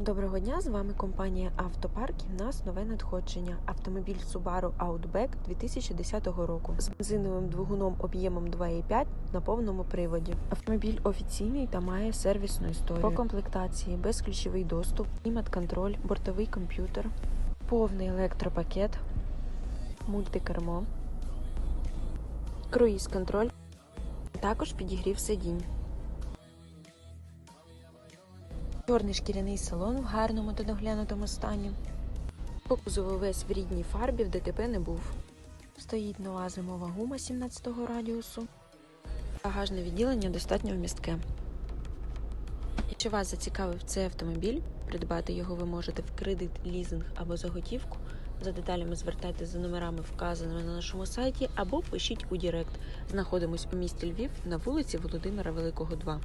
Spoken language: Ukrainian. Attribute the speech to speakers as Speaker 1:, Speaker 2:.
Speaker 1: Доброго дня, з вами компанія Автопарк і в нас нове надходження. Автомобіль Subaru Outback 2010 року з бензиновим двигуном об'ємом 2,5 на повному приводі. Автомобіль офіційний та має сервісну історію. По комплектації безключовий доступ, клімат-контроль, бортовий комп'ютер, повний електропакет, мультикермо, круїз-контроль, також підігрів сидінь. Чорний шкіряний салон в гарному та доглянутому стані. По кузову весь в рідній фарбі в ДТП не був. Стоїть нова зимова гума 17-го радіусу. Багажне відділення достатньо вмістке. Якщо вас зацікавив цей автомобіль, придбати його ви можете в кредит, лізинг або за готівку. За деталями звертайтеся за номерами, вказаними на нашому сайті, або пишіть у Дірект. Знаходимось у місті Львів на вулиці Володимира Великого, 2.